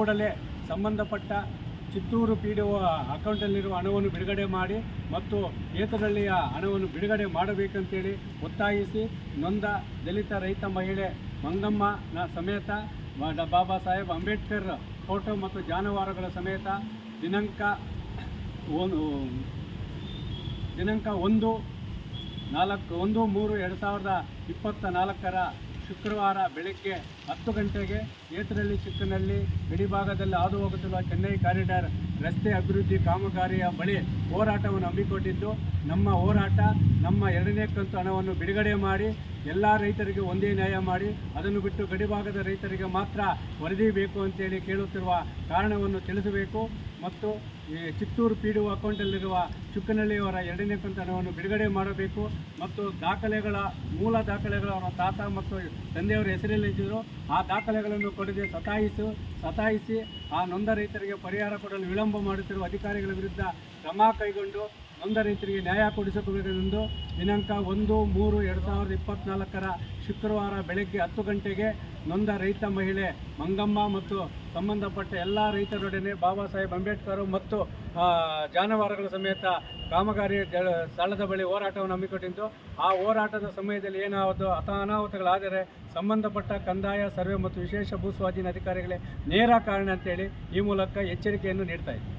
ಕೂಡಲೇ ಸಂಬಂಧಪಟ್ಟ Chittoor P D O ಅಕೌಂಟಲ್ಲಿರುವ ಹಣವನ್ನು ಬಿಡುಗಡೆ ಮಾಡಿ ಮತ್ತು ಏತದಳ್ಳಿಯ ಹಣವನ್ನು ಬಿಡುಗಡೆ ಮಾಡಬೇಕಂತೇಳಿ ಒತ್ತಾಯಿಸಿ ನೊಂದ ದಲಿತ ರೈತ ಮಹಿಳೆ ಮಂಗಮ್ಮನ ಸಮೇತ ಬಾಬಾ ಸಾಹೇಬ್ ಅಂಬೇಡ್ಕರ್ ಫೋಟೋ ಮತ್ತು ಜಾನುವಾರುಗಳ ಸಮೇತ ದಿನಾಂಕ ಒಂದು ದಿನಾಂಕ ಒಂದು ನಾಲ್ಕು ಒಂದು ಮೂರು ಎರಡು ಸಾವಿರದ ಇಪ್ಪತ್ತ ನಾಲ್ಕರ ಶುಕ್ರವಾರ ಬೆಳಗ್ಗೆ ಹತ್ತು ಗಂಟೆಗೆ ಏತರಳ್ಳಿ ಚಿಕ್ಕನಲ್ಲಿ ಗಡಿಭಾಗದಲ್ಲಿ ಹಾದು ಹೋಗುತ್ತಿರುವ ಚೆನ್ನೈ ಕಾರಿಡಾರ್ ರಸ್ತೆ ಅಭಿವೃದ್ಧಿ ಕಾಮಗಾರಿಯ ಬಳಿ ಹೋರಾಟವನ್ನು ಹಮ್ಮಿಕೊಂಡಿದ್ದು, ನಮ್ಮ ಹೋರಾಟ ನಮ್ಮ ಎರಡನೇ ಕಂತು ಹಣವನ್ನು ಬಿಡುಗಡೆ ಮಾಡಿ ಎಲ್ಲ ರೈತರಿಗೆ ಒಂದೇ ನ್ಯಾಯ ಮಾಡಿ ಅದನ್ನು ಬಿಟ್ಟು ಗಡಿಭಾಗದ ರೈತರಿಗೆ ಮಾತ್ರ ವರದಿ ಬೇಕು ಅಂತೇಳಿ ಕೇಳುತ್ತಿರುವ ಕಾರಣವನ್ನು ತಿಳಿಸಬೇಕು. ಮತ್ತು ಈ ಚಿತ್ತೂರು ಪಿ ಡಿ ಒ ಅಕೌಂಟಲ್ಲಿರುವ ಚುಕ್ಕನಹಳ್ಳಿಯವರ ಎರಡನೇ ಕಂತನವನ್ನು ಬಿಡುಗಡೆ ಮಾಡಬೇಕು. ಮತ್ತು ದಾಖಲೆಗಳ, ಮೂಲ ದಾಖಲೆಗಳು ಅವರ ತಾತ ಮತ್ತು ತಂದೆಯವರ ಹೆಸರಲ್ಲಿದ್ದರು ಆ ದಾಖಲೆಗಳನ್ನು ಕೊಡದೆ ಸತಾಯಿಸು, ಸತಾಯಿಸಿ ಆ ನೊಂದ ರೈತರಿಗೆ ಪರಿಹಾರ ಕೊಡಲು ವಿಳಂಬ ಮಾಡುತ್ತಿರುವ ಅಧಿಕಾರಿಗಳ ವಿರುದ್ಧ ಕ್ರಮ ಕೈಗೊಂಡು ನೊಂದ ರೈತರಿಗೆ ನ್ಯಾಯ ಕೊಡಿಸಬೇಕೆಂದು ದಿನಾಂಕ ಒಂದು ಮೂರು ಎರಡು ಸಾವಿರದ ಇಪ್ಪತ್ತ್ನಾಲ್ಕರ ಶುಕ್ರವಾರ ಬೆಳಗ್ಗೆ ಹತ್ತು ಗಂಟೆಗೆ ನೊಂದ ರೈತ ಮಹಿಳೆ ಮಂಗಮ್ಮ ಮತ್ತು ಸಂಬಂಧಪಟ್ಟ ಎಲ್ಲ ರೈತರೊಡನೆ ಬಾಬಾ ಸಾಹೇಬ್ ಅಂಬೇಡ್ಕರ್ ಮತ್ತು ಜಾನುವಾರುಗಳ ಸಮೇತ ಕಾಮಗಾರಿ ಸ್ಥಳದ ಬಳಿ ಹೋರಾಟವನ್ನು ಹಮ್ಮಿಕೊಂಡಿದ್ದು ಆ ಹೋರಾಟದ ಸಮಯದಲ್ಲಿ ಏನಾವುದು ಅತ, ಅನಾಹುತಗಳಾದರೆ ಸಂಬಂಧಪಟ್ಟ ಕಂದಾಯ, ಸರ್ವೆ ಮತ್ತು ವಿಶೇಷ ಭೂ ಸ್ವಾಧೀನ ಅಧಿಕಾರಿಗಳೇ ನೇರ ಕಾರಣ ಅಂತೇಳಿ ಈ ಮೂಲಕ ಎಚ್ಚರಿಕೆಯನ್ನು ನೀಡ್ತಾ ಇದ್ದೀವಿ